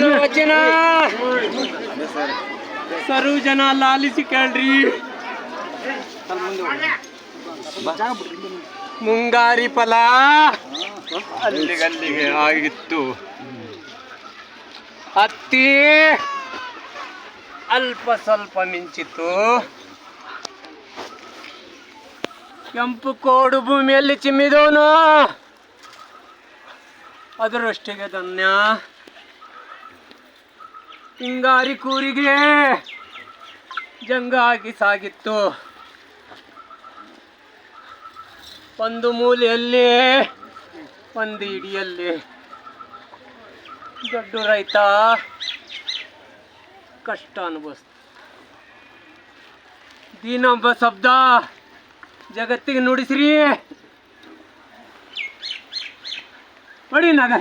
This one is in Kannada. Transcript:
ದೇವನ ವಚನ. ಲಾಲಿಸಿ ಕೇಳ್ರಿ. ಮುಂಗಾರಿ ಫಲ ಅಲ್ಲಿಗಲ್ಲಿಗೆ ಆಗಿತ್ತು. ಹತ್ತಿ ಅಲ್ಪ ಸ್ವಲ್ಪ ಮಿಂಚಿತು ಕೆಂಪು ಕೋಡು ಭೂಮಿಯಲ್ಲಿ ಚಿಮ್ಮಿದವನು. ಅದರಷ್ಟಿಗೆ ಧನ್ಯ. ಹಿಂಗಾರಿ ಕೂರಿಗೆ ಜಂಗಾಗಿ ಸಾಗಿತ್ತು. ಒಂದು ಮೂಲೆಯಲ್ಲಿ, ಒಂದು ಇಡಿಯಲ್ಲಿ. ದೊಡ್ಡ ರೈತ ಕಷ್ಟ ಅನುಭವಿಸ್ತ. ದೀನೊಬ್ಬ ಶಬ್ದ ಜಗತ್ತಿಗೆ ನುಡಿಸ್ರಿ. ಹೊಡಿ ನಗ